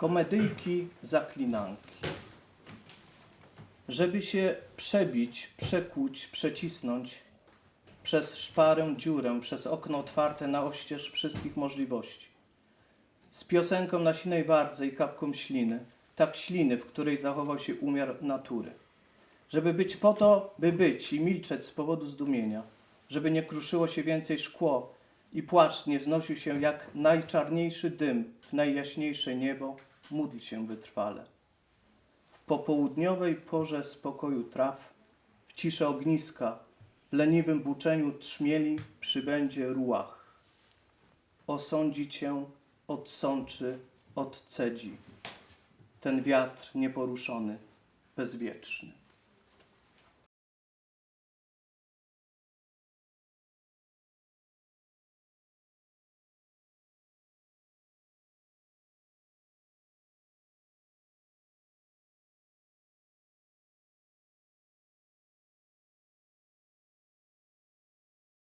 komedyjki, zaklinanki. Żeby się przebić, przekuć, przecisnąć przez szparę dziurę, przez okno otwarte na oścież wszystkich możliwości. Z piosenką na sinej wardze i kapką śliny, tak śliny, w której zachował się umiar natury. Żeby być po to, by być i milczeć z powodu zdumienia, żeby nie kruszyło się więcej szkło i płacz nie wznosił się jak najczarniejszy dym w najjaśniejsze niebo, módl się wytrwale. W popołudniowej porze spokoju traw, w ciszy ogniska, w leniwym buczeniu trzmieli przybędzie ruach. Osądzi cię, odsączy, odcedzi. Ten wiatr nieporuszony, bezwieczny.